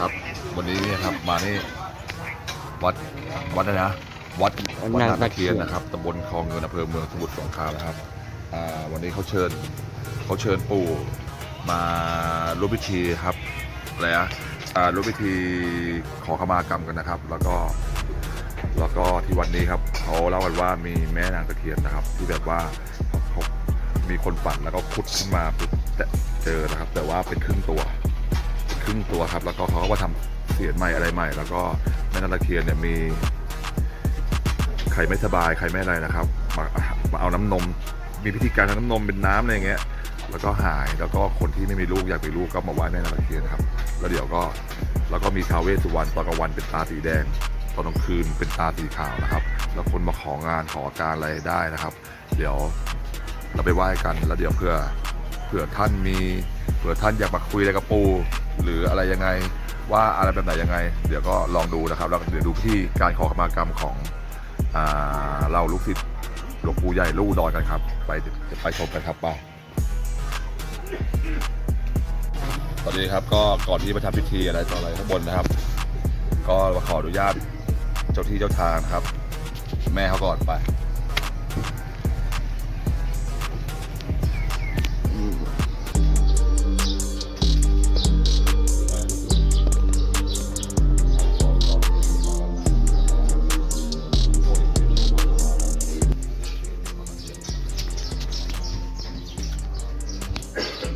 ครับ วันนี้เนี่ยครับมานี่วัดวัดอะไรนะวัดวัวัดดนางนางตะเคียนตะเคียนนะครับตำบลคลองเงินอำเภอเมืองสมุทรสงครามนะครับอ่าวันนี้เขาเชิญเขาเชิญปู่มาร่วมพิธีครับอะไรอะอ่าร่วมพิธีขอขมากรรมกันนะครับ แล้วก็แล้วก็ที่วันนี้ครับเขาเล่ากันว่ามีแม่นางตะเคียนนะครับ ที่แบบว่าเขามีคนฝันแล้วก็ขุดขึ้นมาปุ๊บแต่เจอนะครับ แต่ว่าเป็นครึ่งตัว ครึ่งตัวครับ แล้วก็เขาก็มาทำเสียนใหม่อะไรใหม่ แล้วก็แม่นางตะเคียนเนี่ยมีใครไม่สบายใครไม่อะไรนะครับมามาเอาน้ำนม มีพิธีการทำน้ำนมเป็นน้ำอะไรอย่างเงี้ย แล้วก็หายแล้วก็คนที่ไม่มีลูกอยากมีลูกก็มาไหว้แม่นางตะเคียนครับ แล้วเดี๋ยวก็แล้วก็มีทาวเวสสุวรรณตอนกลางวันเป็นตาสีแดงตอนกลางคืนเป็นตาสีขาวนะครับ แล้วคนมาของานขอการอะไรได้นะครับ เดี๋ยวเราไปไหว้กันแล้วเดี๋ยวเพื่อเผื่อท่านมีเผื่อท่านอยากมาคุยอะไรกับปู หรืออะไรยังไงว่าอะไรแบบไหนยังไง เดี๋ยวก็ลองดูนะครับแล้วเดี๋ยวดูที่การขอขมากรรมของอเราลูกศิษย์หลวงปู่ใหญ่ลูกดอนกันครับ ไปไปชมกันครับไปตอนนี้ครับก็ก่อนที่จะทำพิธีอะไรต่ออะไรข้างบนนะครับ ก็มาขออนุญาตเจ้าที่เจ้าทางครับ แม่เขาก่อนไป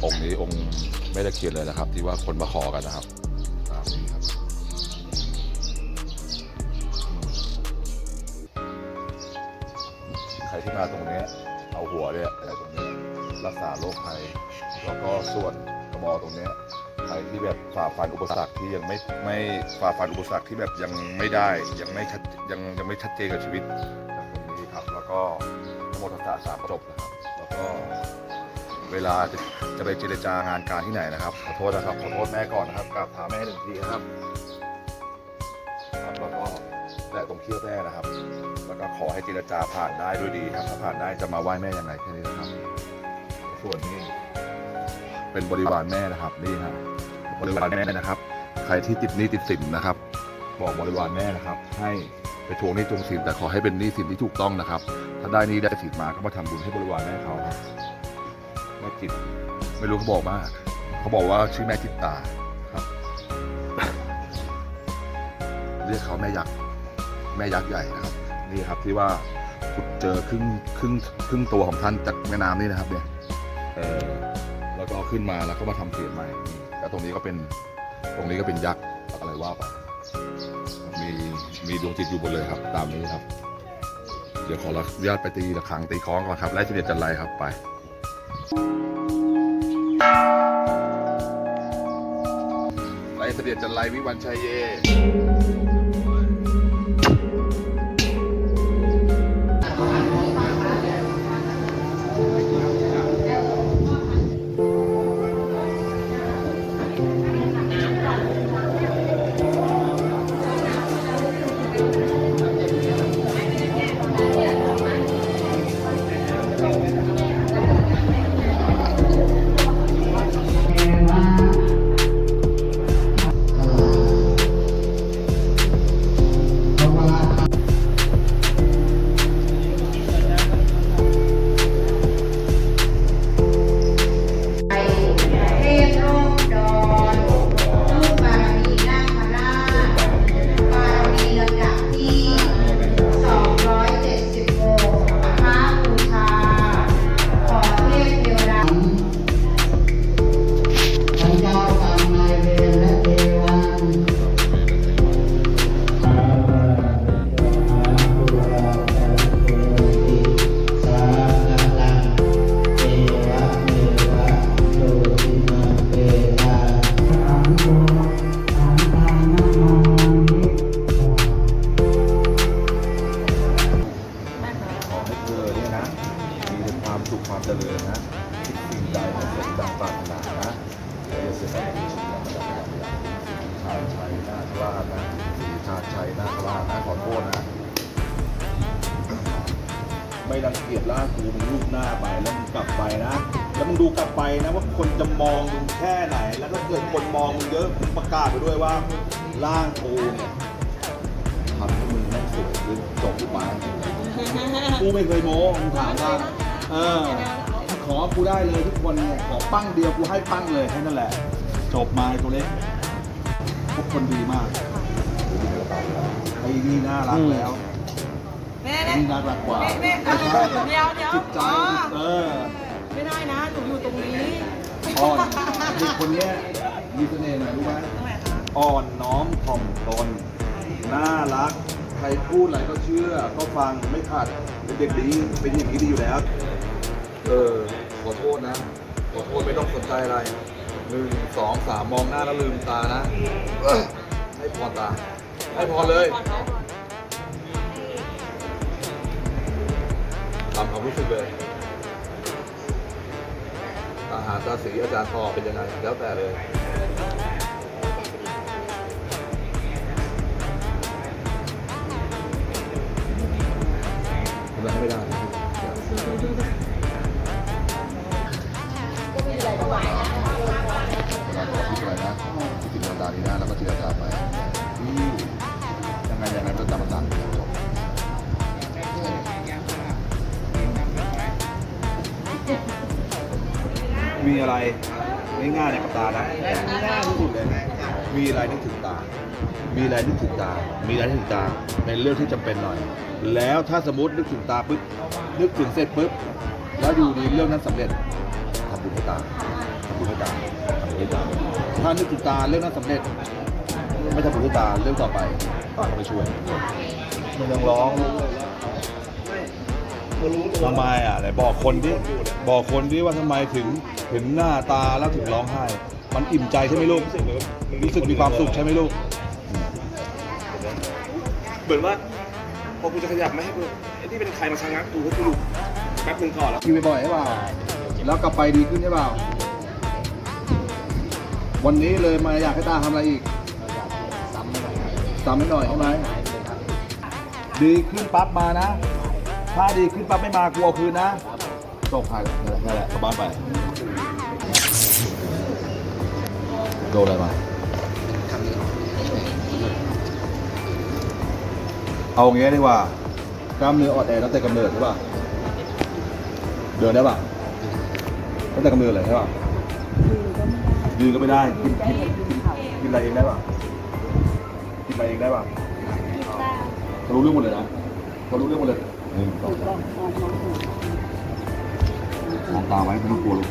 องค์นี้องค์ไม่ตะเคียนเลยนะครับ ที่ว่าคนมาขอกันนะครับตามนี้ครับใครที่มาตรงนี้เอาหัวเนี่ยอะไรตรงนี้รักษาโรคภัยแล้วก็ส่วนกระบอกตรงนี้ใครที่แบบฝ่าฟันอุปสรรคที่ยังไม่ไม่ฝ่าฟันอุปสรรคที่แบบยังไม่ได้ยังไม่ชัดยังยังไม่ชัดเจนกับชีวิตแบบตรงนี้ครับ แล้วก็ทั้งหมดศาสตร์สามจบนะครับ แล้วก็ เวลาจะจะไปเจรจางานการที่ไหนนะครับขอโทษนะครับขอโทษแม่ก่อนนะครับกราบเท้าแม่หนึ่งทีนะครับครับแล้วก็แตะตรงเขี้ยวแม่นะครับ แล้วก็ขอให้เจรจาผ่านได้ด้วยดีครับถ้าผ่านได้จะมาไหว้แม่ยังไงแค่นี้นะครับ ส่วนนี้ เป็นบริวารแม่นะครับนี่ฮะบริวารแม่นะครับ ใครที่ติดหนี้ติดสินนะครับบอกบริวารแม่นะครับ ให้ไปทวงหนี้ทวงสินแต่ขอให้เป็นหนี้สินที่ถูกต้องนะครับ ถ้าได้หนี้ได้สินมาก็มาทำบุญให้บริวารแม่เขาครับ ม่จิต ไม่รู้เขาบอกว่าเขาบอกว่าชื่อแม่จิตตาครับเรียกเขาแม่ยักษ์แม่ยักษ์ใหญ่นะครับ นี่ครับที่ว่าขุดเจอครึ่งครึ่งครึ่งตัวของท่านจากแม่น้ำนี่นะครับ เนี่ยเออแล้วก็เอาขึ้นมาแล้วก็มาทำเสียนใหม่นี่แล้วตรงนี้ก็เป็นตรงนี้ก็เป็นยักษ์อะไรว่าไปมีมีดวงจิตอยู่บนเลยครับ ตามนี้ครับ เดี๋ยวขออนุญาตไปตีระฆังตีคล้องก่อนครับไล่เสด็จจันไรครับไป ไรเสด็จจันไรวิวันชัยเย กูไม่เคยโม้มึงถามว่าเออขอกูได้เลยทุกคนเนี่ยขอปั้งเดียวกูให้ปั้งเลยแค่นั้นแหละ จบมาไอ้ตัวเล็กทุกคนดีมากไอ้นี่น่ารักแล้วแม่ไอ้นี่น่ารักกว่าแม่เดี๋ยวเดี๋ยวจิตใจเออไม่ได้นะหนูอยู่ตรงนี้อ่อนเด็กคนเนี้ยมีเสน่ห์หน่อยรู้ไหมอ่อนน้อมถ่อมตนน่ารักใครพูดอะไรก็เชื่อก็ฟังไม่ขัด เป็นเด็กดีเป็นอย่างนี้ดีอยู่แล้ว เออขอโทษนะขอโทษไม่ต้องสนใจอะไรหนึ่งสองสามมองหน้าแล้วลืมตานะเอ้ยให้พรตา ให้พรเลยก่อนเขาก่อนตามความรู้สึกเลยอาหารตาสีอาจารย์พอเป็นยังไงแล้วแต่เลย ทำอะไรไม่ได้เวลาขอคิดอะไรนะคิดถึงดวงตานี้นะแล้วก็เจรจาไปยังไงยังไงก็ตามมาตามจบมีอะไรง่ายๆในกับตานะ ง่ายที่สุดเลย มีอะไรนึกถึงตา มีอะไรนึกถึงตา มีอะไรนึกถึงตาเป็นเรื่องที่จำเป็นหน่อย แล้วถ้าสมมตินึกถึงตาปุ๊บนึกถึงเสร็จปุ๊บแล้วอยู่ดีเรื่องนั้นสำเร็จทำบุญให้ตาทำบุญให้ตาทำบุญให้ตาถ้านึกถึงตาเรื่องนั้นสำเร็จ ไม่ทำบุญให้ตาเรื่องต่อไปก็ไม่ช่วยมันยังร้องทำไมอะไหนบอกคนดิบอกคนดิว่าทำไมถึงเห็นหน้าตาแล้วถึงร้องไห้ มันอิ่มใจใช่ไหมลูกรู้สึกมีความสุขใช่ไหมลูก เหมือนว่าพอกูจะขยับไม่ให้กูไอ้ที่เป็นใครมาชะงักกูให้กูหยุดแป๊บนึงก่อนแล้วคิวบ่อยๆใช่เปล่า แล้วกลับไปดีขึ้นใช่เปล่า วันนี้เลยมาอยากให้ตาทำอะไรอีกซ้ำให้หน่อยใช่ไหมดีขึ้นปั๊บมานะ ถ้าดีขึ้นปั๊บไม่มากูเอาคืนนะส่งใครนั่นแหละกลับบ้านไปโดนอะไรมา เอางี้ดีกว่ากล้ามเนื้ออ่อนแอตั้งแต่กำเนิดใช่ป่ะเดินได้ป่ะตั้งแต่กำเนิดเลยใช่ป่ะยืนก็ไม่ได้กินกินกินกินอะไรเองได้ป่ะกินอะไรเองได้ป่ะเขารู้เรื่องหมดเลยนะเขารู้เรื่องหมดเลยหนึ่งสองสามมองตาไว้ไม่ต้องกลัวลูก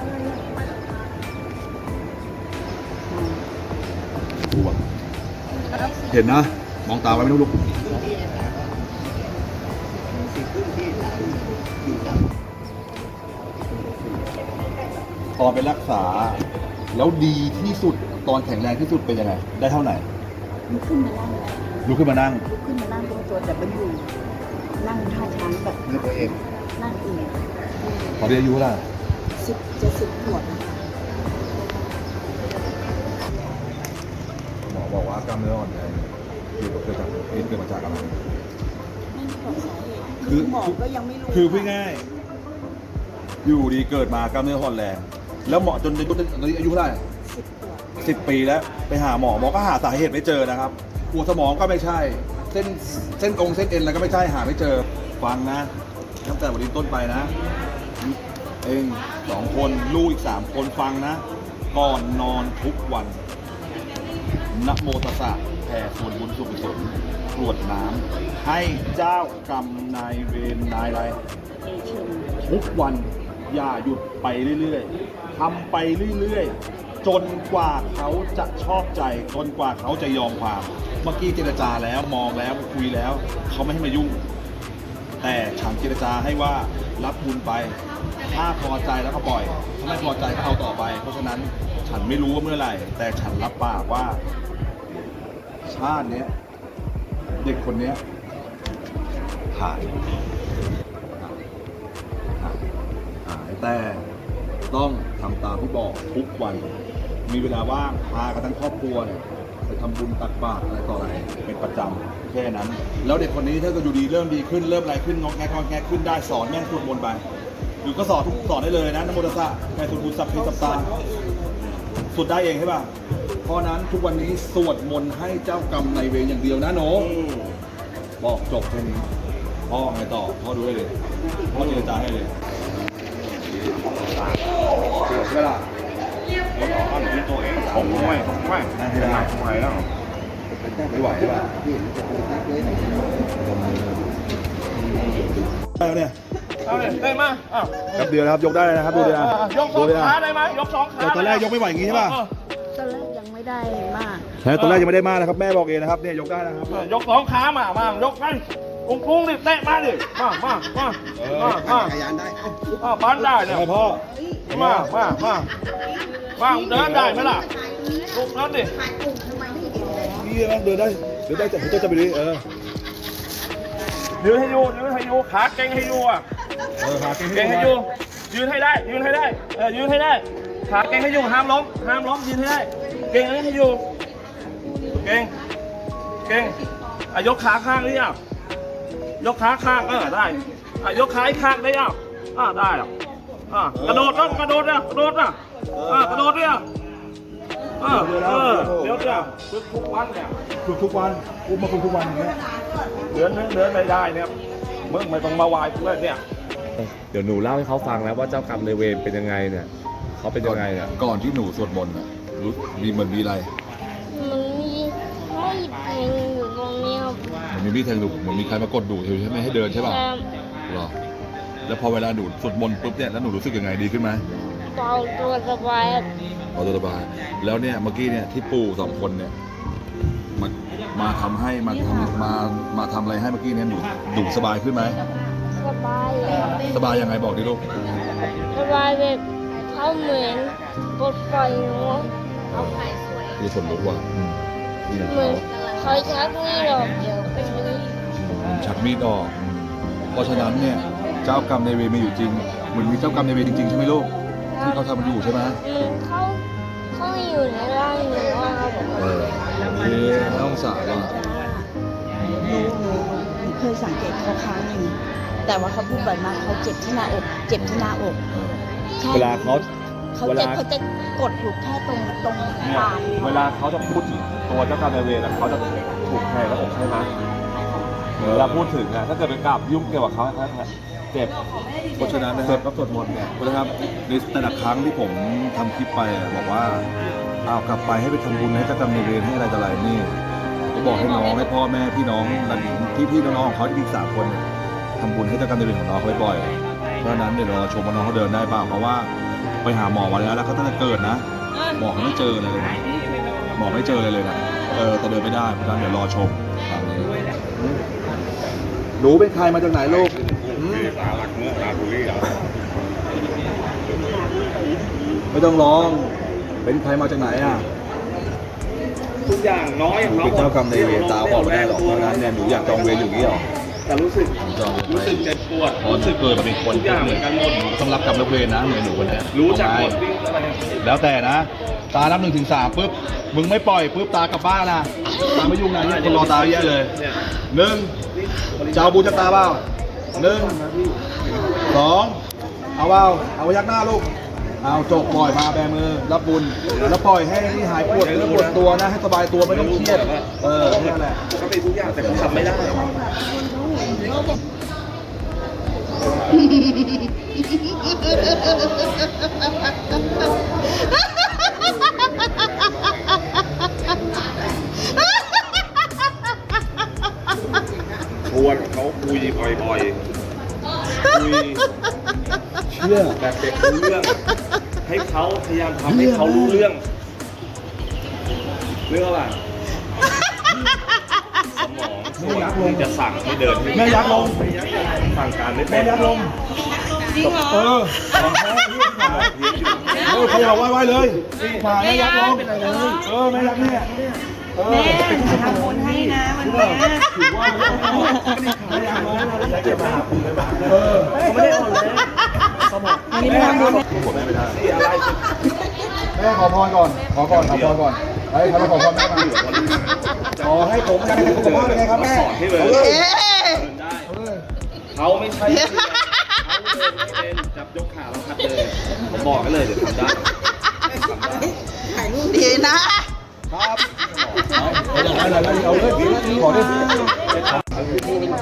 กลัวเห็นนะ มองตาไว้ไม่ต้องลุก ตอนไปรักษา แล้วดีที่สุดตอนแข็งแรงที่สุดเป็นยังไง ได้เท่าไหร่ลุกขึ้นมานั่งลุกขึ้นมานั่งลุกขึ้นมานั่งตรงตัวแต่มันอยู่นั่งท่าช้างแบบนี่ตัวเองนั่งเองตอนนี้อายุเท่าไหร่สิบจะสิบขวบนะคะหมอบอกว่ากล้ามเนื้ออ่อนแรงคือเกิดจากนี่เกิดมาจากอะไรไม่ได้บอกสาเหตุ คือหมอก็ยังไม่รู้คือพูดง่ายอยู่ดีเกิดมากล้ามเนื้ออ่อนแรง แล้วหมอจนจนตอนนี้อายุเท่าไหร่สิบขวบสิบปีแล้วไปหาหมอหมอก็หาสาเหตุไม่เจอนะครับหัวสมองก็ไม่ใช่ เส้นเส้นองค์เส้นเอ็นอะไรก็ไม่ใช่หาไม่เจอฟังนะตั้งแต่วันนี้ต้นไปนะ เองสองคนลูกอีกสามคนฟังนะก่อนนอนทุกวันนะโมตัสสะแผ่ส่วนบุญสุขกุศล กรวดน้ำให้เจ้ากรรมนายเวรนายอะไรทุกวันอย่าหยุดไปเรื่อยๆทำไปเรื่อยๆ จนกว่าเขาจะชอบใจ จนกว่าเขาจะยอมความ เมื่อกี้เจรจาแล้วมองแล้วคุยแล้ว เขาไม่ให้มายุ่ง แต่ฉันเจรจาให้ว่ารับบุญไป ถ้าพอใจแล้วก็ปล่อยถ้าไม่พอใจก็เอาต่อไป เพราะฉะนั้นฉันไม่รู้ว่าเมื่อไหร่ แต่ฉันรับปากว่าชาติเนี้ย เด็กคนเนี้ยหายหายแต่ต้องทำตามที่บอกทุกวัน มีเวลาว่างพากันทั้งครอบครัวเนี่ยไปทำบุญตักบาตรอะไรต่ออะไรเป็นประจำแค่นั้น แล้วเด็กคนนี้ถ้าเก็อยู่ดีเริ่มดีขึ้นเริ่มอะไรขึ้นงองแงกงองแงขึ้นได้สอนแม่สวดมนต์ไปหรือก็สอนทุกสอนได้เลยนะนโมตัสสะแม่สุบุญสัพเพสัปตาสวดได้เองใช่ป่ะ เพราะฉะนั้นทุกวันนี้สวดมนต์ให้เจ้ากรรมนายเวรอย่างเดียวนะโหนบอกจบแค่นี้พ่อไงต่อพ่อดูได้เลยพ่อเจรจาให้เลยใช่ไหมล่ะผมไม่ไม่ได้ให้ได้ไม่แล้วไม่ไหวใช่ป่ะได้แล้วเนี่ยเอาเลยได้มาอ้าวแป๊บเดียวนะครับยกได้เลยนะครับดูดิอะยกสดูองดิอะขาได้ไหมยกสองขาแต่ตอนแรกยกไม่ไหวอย่างงี้ใช่ป่ะตอนแรกยัง ไม่ได้มากใช่ตอนแรกยังไม่ได้มากนะครับแม่บอกเองนะครับเนี่ยยกได้นะครับเออยกสองขามา มายกไปปุ้งปุ้งดิเตะมาดิมามามามามาขยันได้อ้าวบ้านได้เนี่ยไปพ่อมามามามาเดินได้ไหมล่ะลุกนั้นดินี่นะเดินได้เดินได้จะจะจะไปดิเออยืนให้อยู่ยืนให้อยู่ขาเก่งให้อยู่อะเออหาเก่งเก่งให้อยู่ยืนให้ได้ยืนให้ได้เออยืนให้ได้ขาเก่งให้อยู่ห้ามล้มห้ามล้มยืนให้ได้ เก่งให้อยู่ เก่ง เก่งอะยกขาข้างนี่อะยกขาข้างเออได้อะยกขาอีกข้างได้อะอะได้อะอะกระโดดต้องกระโดดนะกระโดดนะอะกระโดดเนี่ยเออเออเดี๋ยวเนี่ยฝึกทุกวันเนี่ยฝึกทุกวันอุ้มมาฝึกทุกวันอย่างเงี้ยเดือนนึงเดือนไม่ได้เนี่ยมึงไม่ต้องมาไหวายกูเลยเนี่ยเดี๋ยวหนูเล่าให้เขาฟังแล้วว่าเจ้ากรรมในายเวรเป็นยังไงเนี่ยเขาเป็นยังไงเนี่ยก่อนที่หนูสวดมนต์อะ รู้มีเหมือนมีอะไรมันมีให้แทงอยู่ตรงเนี้ยเหมือนมีมีดแทงดูเหมือนมีใครมากดดูดอยู่ใช่ไหมให้เดินใช่ป่ะแต่เหรอแล้วพอเวลาหนูสวดมนต์ปุ๊บเนี่ยแล้วหนูรู้สึกยังไงดีขึ้นไหมเบาตัวสบายพอตัวสบายแล้วเนี่ยเมื่อกี้เนี่ยที่ปู่สองคนเนี่ยมามาทำให้มาทำมามาทำอะไรให้เมื่อกี้เนี่ยหนูหนูสบายขึ้นไหมสบายสบายยังไงบอกดิลูกสบายแบบเขาเหมือนปลดปล่อยหนู คือขนลุกว่ะอืมนี่เหมือนเขาชักนี่หรอกเดี๋ยวเป็นนี้ชักมีดออกอืมเพราะฉะนั้นเนี่ยเจ้ากรรมในายเวรมีอยู่จริง เหมือนมีเจ้ากรรมในายเวรจริงๆใช่ไหมลูกที่เขาทำมันอยู่ใช่ไหมเหมือนเขาเขาอยู่ในร่างหนูอะครับเออเอ๊ะน่าสงสารว่ะหนูหนูหนูเคยสังเกตเขาครั้งหนึ่งแต่ว่าเขาพูดบ่อยมากเขาเจ็บที่หน้าอก เจ็บที่หน้าอก เออ ใช่เวลาเขา เขาเวเจ็บลา เขาจะกดอยู่แค่ตรงตรงเนี่ยปากเวลาเขาจะพูดถึงตัวเจ้ากรรมนายเวรอะเขาจะถูกแทงแล้วอกใช่ไหมเวลาพูดถึงอะถ้าเกิดไปกราบยุ่งเกี่ยวกับเขาเจ็บ เพราะฉะนั้นนะครับรับสวดมนต์เนี่ยนะครับในแต่ละครั้งที่ผมทำคลิปไปอะบอกว่าเอากลับไปให้ไปทำบุญให้เจ้ากรรมนายเวรให้อะไรต่ออะไรนี่ก็บอกให้น้องให้พ่อแม่พี่น้องพี่พี่ๆน้องๆของเขาที่อีกสามคนเนี่ยทำบุญให้เจ้ากรรมนายเวรของน้องเขาบ่อยๆเพราะฉะนั้นเดี๋ยวเราชมว่าน้องเขาเดินได้เปล่าเพราะว่า ไปหาหมอมาแล้วแล้วเขาตั้งแต่เกิดนะหมอเขาไม่เจออะไรเลยนะหมอไม่เจออะไรเลยนะเออแต่เดินไม่ได้เพราะฉะนั้นเดี๋ยวรอชมคราวนี้หนูเป็นใครมาจากไหนลูกหืมไม่ต้องร้อง เป็นใครมาจากไหนอะทุกอย่างน้อยหนูเป็นเจ้ากรรมในายเวรตาบอกไม่ได้หรอกเพราะฉะนั้นเนี่ยหนูอยากจองเวรอยู่อย่างนี้หรอแต่รู้สึกจองเวรรู้ไว้สึกเจ็บ ปวดพอจะเกิดมาเป็นคนทุกอย่างเหมือนกันหมดหนูต้องรับกรรมรับเวรนะเหมือนหนูคนเนี้ยรู้จักหมดเอาไงวิ่งอะไรแล้วแต่นะ ตานับหนึ่งถึงสามปุ๊บมึงไม่ปล่อยปุ๊บตากลับบ้านนะตาไม่ยุ่งนะเนี่ยคนรอตาเยอะเลยเนี่ยหนึ่งจะเอาบุญจากตาเปล่าหนึ่งสองเอาเปล่าเอายักหน้าลูกเอาจบปล่อยมาแบมือรับบุญแล้วปล่อยให้นี่หายปวดเนื้อปวดตัวนะให้สบายตัวไม่ต้องเครียดเออแค่นั้นแหละเขาเป็นทุกอย่างแต่เขาทำไม่ได้ ชวนเขาคุยบ่อยๆคุยเชื่อแบบเด็กรู้เรื่อง ให้เขาพยายามทำให้เขารู้เรื่องเรื่องอะ ส่วนที่จะสั่งให้เดินให้แม่ยักษ์ลงสั่งการไม่เป็แม่นยักษ์ลงจริงเหรอเออของแท้เรื่องขาวเออใครบอกไหว้ไหว้เลยมาแม่ยักษ์ลงเออแม่ยักษ์เนี่ยเออแม่ทำบุญให้นะวันเนี้ยถือว่าแม่ยักษ์ลงแล้วเก็บมาหาปู่เลยป่ะเออไม่ได้คนเลยแม่ยักษ์ลงผมแม่ไม่ได้ที่อะไรแม่ขอพรก่อน ขอก่อนขอพรก่อน ไอ้ยเขาขอพรแม่มาขอให้ผมการสุขภาพเป็นไงครับแม่สอนให้เลยเดินได้เขาไม่ใช่เขาเดินไม่เป็นจับยกขาเราคัดเลยผมบอกกันเลยเดี๋ยวทำได้ทำได้ดีนะครับเอาเลยเอาเลยเอาเลยขอด้วย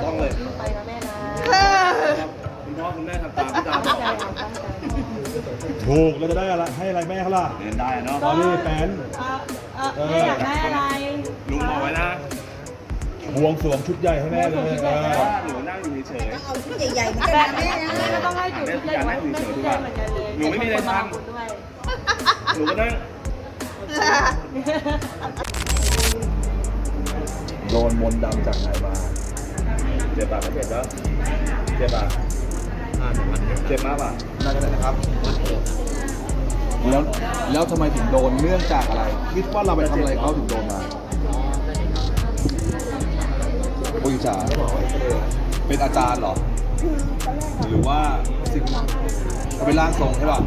ต้องเลยคุณพ่อคุณแม่ทำตามที่ตาบอก ถูกเราจะได้อะไรให้อะไรแม่เขาล่ะเดินได้เนาะ ตอนนี้แฟนเออแม่อยากได้อะไรลุงบอกไว้นะบวงสรวงชุดใหญ่ให้แม่เลยเออว่าหนูนั่งอยู่เฉยแบบแม่แม่ก็ต้องให้จุดชุดใหญ่อยากนั่งอยู่แม่เฉยชุดทุกใหญ่วันเหมือนกันเลยหนูไม่มีอะไรทำด้วยหนูก็นั่งโดนมนต์ดำจากไหนมา เจ็บปากไม่เจ็บแล้วเจ็บปาก เจ็บมากป่ะน่าจะได้นะครับ แล้วแล้วทำไมถึงโดนเนื่องจากอะไร คิดว่าเราไปทำอะไรเขาถึงโดนมาปุยจ๋าเป็นอาจารย์เหรอ หรือว่าสิ่งเขาเป็นร่างทรงใช่ป่ะ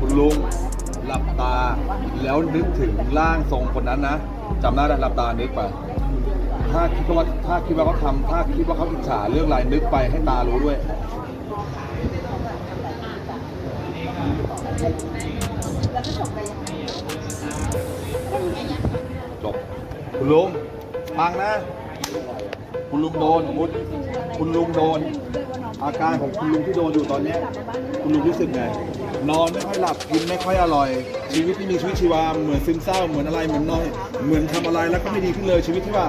คุณลุงหลับตา แล้วนึกถึงร่างทรงคนนั้นนะจำได้ไหมหลับตานึกไป ถ้าคิดว่าถ้าคิดว่าเขาทำถ้าคิดว่าเขาอิจฉาเรื่องอะไรนึกไปให้ตารู้ด้วย จบ คุณลุงฟังนะ คุณลุงโดนคุณคุณลุงโดน อาการของคุณลุงที่โดนอยู่ตอนเนี้ยคุณลุงรู้สึกไง นอนไม่ค่อยหลับกินไม่ค่อยอร่อย ชีวิตไม่มีชีวิตชีวาเหมือนซึมเศร้าเหมือนอะไรเหมือนนอนเหมือนทำอะไรแล้วก็ไม่ดีขึ้นเลยชีวิตที่ว่า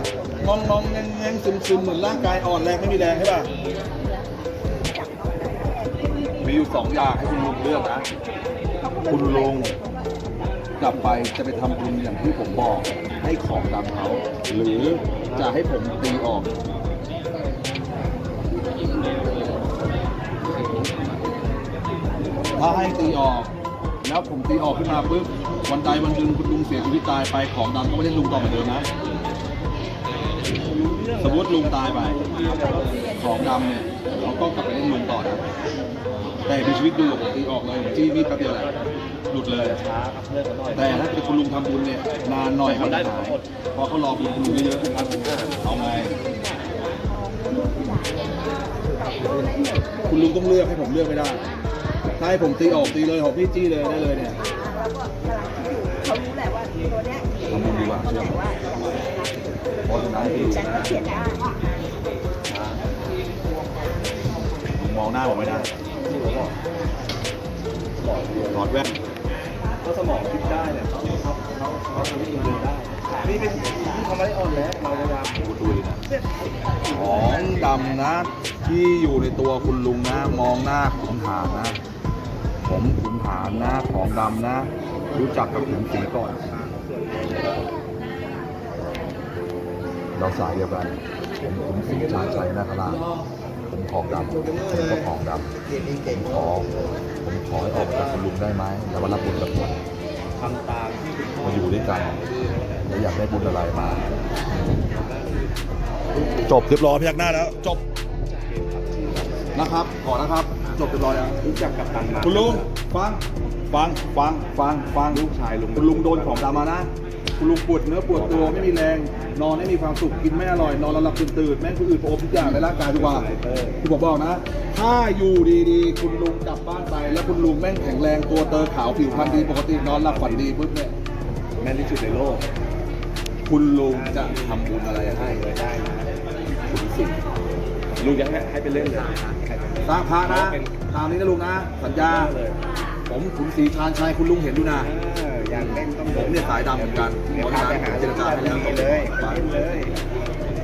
มองมองแงงแงงซึมซึมเหมือนร่างกายอ่อนแรงไม่มีแรงใช่ป่ะมีอยู่สองอย่างให้คุณลุงเลือกนะคุณลุงกลับไปจะไปทำบุญอย่างที่ผมบอก ให้ของดำเขา หรือจะให้ผมตีออก ถ้าให้ตีออก แล้วผมตีออกขึ้นมาปุ๊บวันใดวันหนึ่งคุณลุงเสียชีวิตตายไปของดำก็ไม่ได้ลุงต่อเหมือนเดิมนะสมมติลุงตายไป ของดำเนี่ยเราก็กลับไปเล่นลุงต่อนะแต่ในชีวิตดูผมตีออกเลยผมจี้มีดแป๊บเดียวแหละหลุดเลย แต่ถ้าเป็นคุณลุงทำบุญเนี่ยนานหน่อยเขาจะหายพราะเขารอบุญคุณลุงเยอะๆครับเอาไงคุณลุงต้องเลือกให้ผมเลือกไม่ได้ ถ้าให้ผมตีออกตีเลยของพี่จี้เลยได้เลยเนี่ยทำบุญดีกว่าเชื่อผมเพราะฉะนั้นคือผมมองหน้าผมไม่ได้ถอดแว่นเขาสมองคิดได้เนี่ยเขาเขาเขาเขาทำให้เดินได้นี่เป็นที่ทำอะไรอ่อนแล้วเราพยายามดูดูนะของดำนะที่อยู่ในตัวคุณลุงนะ มองหน้าขุนหารนะ ผมขุนหารนะ ของดำนะ รู้จักกับขุนศรีก่อน เราสายเดียวกัน ผมขุนศรีชาญชัยนาคราชผมของดำผมก็ของดำผมขอ ผมขอให้ออกมาจากคุณลุงได้ไหมแล้วมารับบุญกับผมทำตามที่คุณพ่อมาอยู่ด้วยกันแล้วอยากได้บุญอะไรมา จบเรียบร้อยพยักหน้าแล้ว จบนะครับ ขอนะครับ จบเรียบร้อยแล้วรู้จักกับตันมาคุณลุงฟังฟังฟังฟังฟังลูกชายลุงคุณลุงโดนของดำมานะคุณลุงปวดเนื้อปวดตัวไม่มีแรง นอนไม่มีความสุขกินไม่อร่อย นอนแล้วหลับตื่นตื่นแม่งคืออืดโอมทุกอย่างในร่างกายทุกวันที่ผมบอกนะ ถ้าอยู่ดีๆ คุณลุงกลับบ้านไป แล้วคุณลุงแม่งแข็งแรงตัวเตอขาวผิวพรรณดีปกตินอนหลับฝันดีปุ๊บเนี่ยแม่นที่สุดในโลก คุณลุงจะทำบุญอะไรให้ได้นะคุณสิ ลุงยังให้ให้ไปเล่นเลยสร้างพระนะตามนี้นะลุงนะ สัญญาเลยผมขุนศรีชาญชัยคุณลุงเห็นดูนะอยากเล่นต้องผมเนี่ยสายดำเหมือนกันเดี๋ยวเพราะพาฉะไปนั้นหาเจรจาให้แล้วดีเลยไปเลย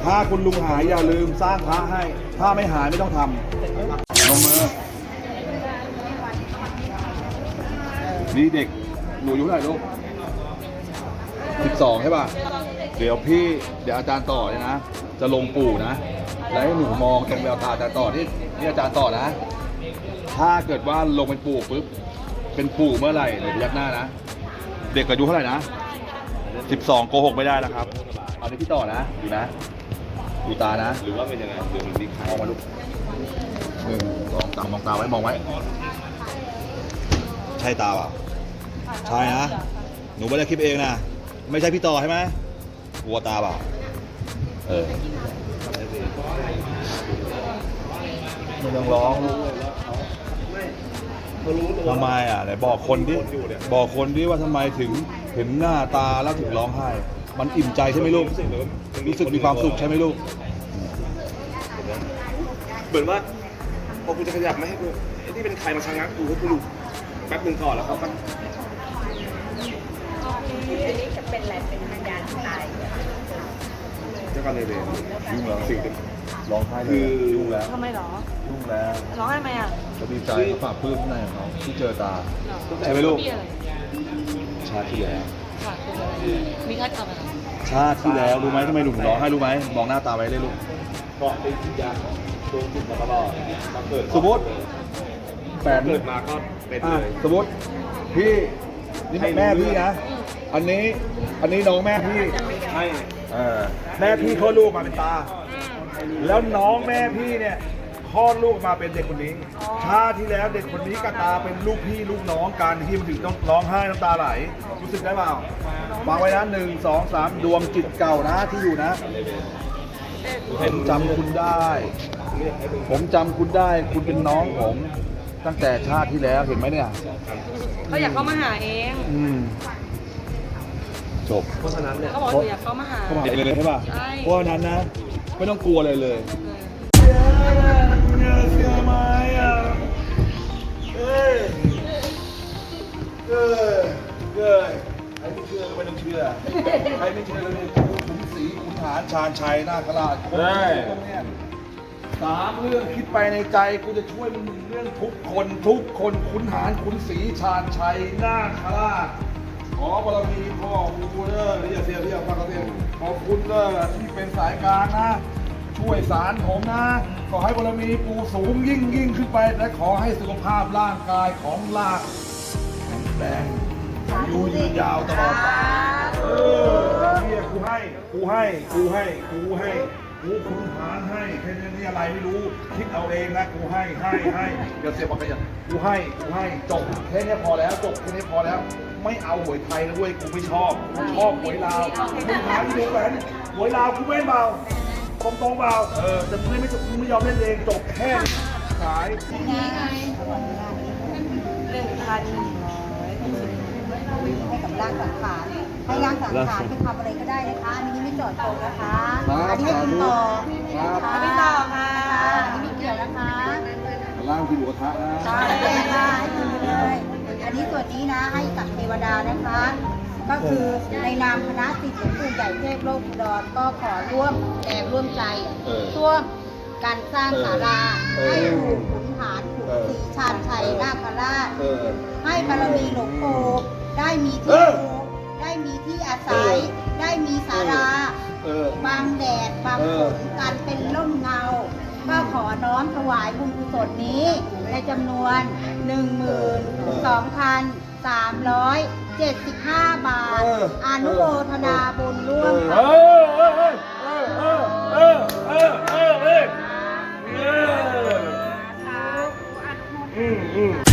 ถ้าคุณลุงหายอย่าลืมสร้างพระให้ ถ้าไม่หายไม่ต้องทำลงมือนี่เด็กหนูอายุเท่าไหร่ลูก สิบสองใช่ป่ะ เดี๋ยวพี่เดี๋ยวอาจารย์ต่อเนี่ยนะ จะลงปู่นะ แล้วให้หนูมองตรงแววตาอาจารย์ต่อนี่นี่อาจารย์ต่อนะ ถ้าเกิดว่าลงเป็นปู่ปุ๊บ เป็นปู่เมื่อไหร่หนูพยักหน้านะ เด็กอายุเท่าไหร่นะสิบสองโกหกไม่ได้นะครับ เอาที่พี่ต่อนะดูนะดูตานะ หรือว่าเป็นยังไงหรือมันมีใครมองมาลูกหนึ่งสองสามมองตาไว้มองไว้ ใช่ตาเปล่าใช่นะ หนูไม่ได้คิดเองนะ ไม่ใช่พี่ต่อใช่ไหมกลัวตาเปล่าเออไม่ต้องร้องทำไมอะไหนบอกคนดิบอกคนดิว่าทำไมถึงเห็นหน้าตาแล้วถึงร้องไห้ มันอิ่มใจใช่ไหมลูก รู้สึกมีความสุขใช่ไหมลูก เหมือนว่าพอกูจะขยับไม่ให้กูไอ้นี่เป็นใครมาชะงักกูให้กูดูแป๊บหนึงก่อนแล้วเขาก็ นี่จะเป็นอะไรเป็นวิญญาณตายเจ้ากรรมนายเวรยุ่งแล้วสิ่งที่ร้องไห้เลยคือยุ่งแล้วทำไมหรอ ยุ่งแล้วร้องไห้ไหมอะเขาดีใจเขาฝากปลื้มข้างในของเขาที่เจอตาใช่ไหมลูกพี่อะไรชาติที่แล้วค่ะคืออะไรมีใครทำอะไรชาติที่แล้วรู้ไหมทำไมหนุ่มร้องไห้รู้ไหมมองหน้าตาไว้เลยลูกเพราะเป็นวิญญาณของดวงจิตมาตลอดมาเกิดสมมติแฟน เกิดมาก็เป็นอะเลย สมมติพี่นี่แม่พี่นะอั นนี้อันนี้น้องแม่พี่ให้เออแม่พี่คลอดลูกมาเป็นตา แล้วน้องแม่พี่เนี่ยคลอดลูกมาเป็นเด็กคนนี้ชาติที่แล้วเด็กคนนี้กับตาเป็นลูกพี่ลูกน้องกันที่มันถึงต้องร้องไห้น้ำตาไหล รู้สึกได้เปล่าฟังไว้นะหนึ่งสองสามดวงจิตเก่านะที่อยู่นะผมจำคุณได้ ผมจำคุณได้ คุณเป็นน้องผมตั้งแต่ชาติที่แล้วเห็นไหมเนี่ยเขาอยากเข้ามาหาเอง อืม จบเพราะฉะนั้นเนี่ยเขาบอกว่าหนูอยากเข้ามาหา เข้ามาเลยใช่ป่ะใช่ เพราะฉะนั้นนะไม่ต้องกลัวเลยเลยเออเชื่อไหมอะเอ้ยเอ้ยเอ้ยใครไม่เชื่อก็ไม่ต้องเชื่อใครไม่เชื่อก็ไม่ต้องขุนศรีขุนหารชาญชัยนาคราชคนที่ตรงเนี้ยสามเรื่องคิดไปในใจกูจะช่วยมึงหนึ่งเรื่องทุกคนทุกคนขุนหารขุนศรีชาญชัยนาคราช ขอบารมีพ่อกูเด้ออย่าเสียเรียกฟังกันเสียขอบคุณเด้อที่เป็นสายกลางนะ ช่วยสารผมนะ ขอให้บารมีปูสูงยิ่งยิ่งขึ้นไป และขอให้สุขภาพร่างกายของลากแข็งแรงอยู่ยืนยาวตลอดไปเออเนี่ยกูให้กูให้กูให้กูให้กูคุณหารให้แค่นี้อะไรไม่รู้ คิดเอาเองนะกูให้ให้ให้เดี๋ยวเสียบอกกันอย่างกูให้กูให้จบแค่นี้พอแล้วจบแค่นี้พอแล้ว ไม่เอาหวยไทยนะเว้ยกูไม่ชอบกูชอบหวยลาวมึงหาที่ดูแหวนหวยลาวกูไม่เบาตรงตรงๆเปล่าเออแต่มึงไม่มึงไม่ยอมเล่นเองจบแค่นี้ขายหนึ่งพันหนึ่งร้อยให้กับร่างสังขารให้ร่างสังขารไปทำอะไรก็ได้นะคะอันนี้ไม่จอดจงนะคะอันนี้ให้คุณต่อนะคะไม่ต่อค่ะอันนี้ไม่เกี่ยวนะคะล่างกินหมูกระทะนะใช่ค่ะให้คุณไปเลยอันนี้ ส่วนนี้นะให้กับเทวดานะคะ ก็คือในนามคณะสิทธิ์หลวงปู่ใหญ่เทพโลกอุดรก็ขอร่วมแรงร่วมใจร่วมการสร้างศาลาให้ปู่ขุนหารขุนศรีชาญชัยนาคราช เออ ให้บารมีหลวงปู่ได้มีเอที่ออยู่ได้มีที่อาศัยได้มีศาลา เออ บางแดดบางเอฝอนกันเป็นร่มเงา ก็ขอน้อมถวายบุญกุศลนี้ ในจำนวน 12,375 บาท อนุโมทนาบุญร่วมเอกับ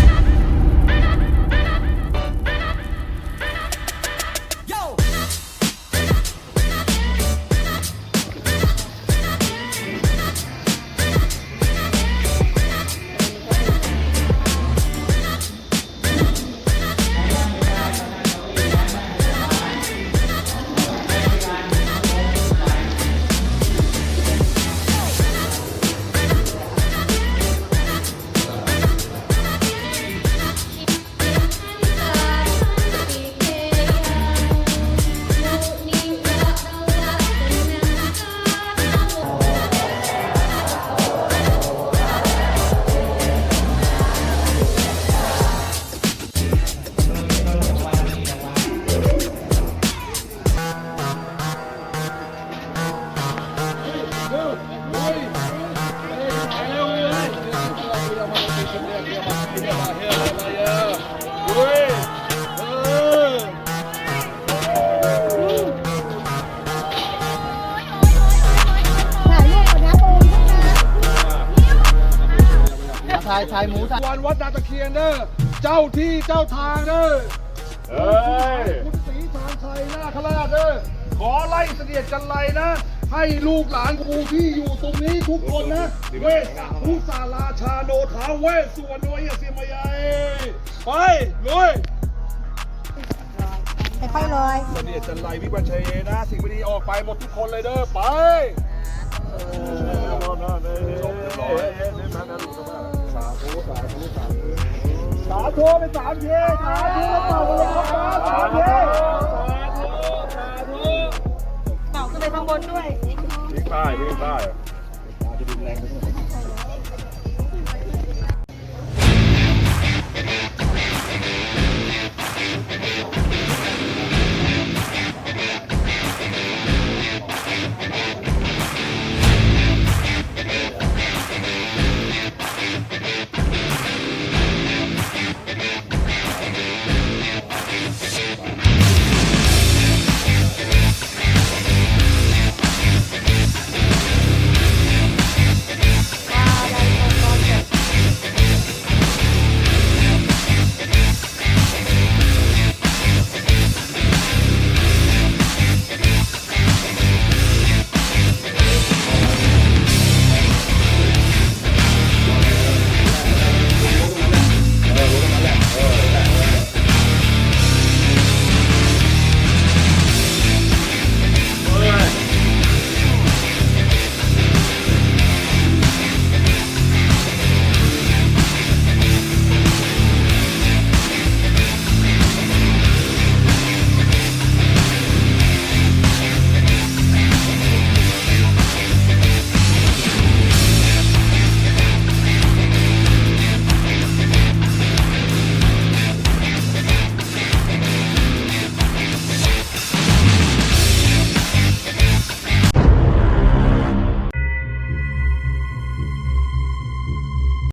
อเออเออเออเออเออเออเอออืมอืมวันวัดนาตะเคียนเด้อเจ้าที่เจ้าทางเด้อเฮ้ยคุณศรีชาญชัยนาคราชเด้อขขอไล่เสด็จจันไรนะ ให้ลูกหลานกูที่อยู่ตรงนี้ทุกคนนะ เวสสะภูสาราชาโนทาเวสสุวรรณยเสียมายายไปเลยค่อยๆเลยเสด็จจันไรวิบัญชัยนะ สิ่งไม่ดีออกไปหมดทุกคนเลยเด้อไป สาธุสาธุสาธุสาธุไปสามเทสาธุแล้วเป่าเลย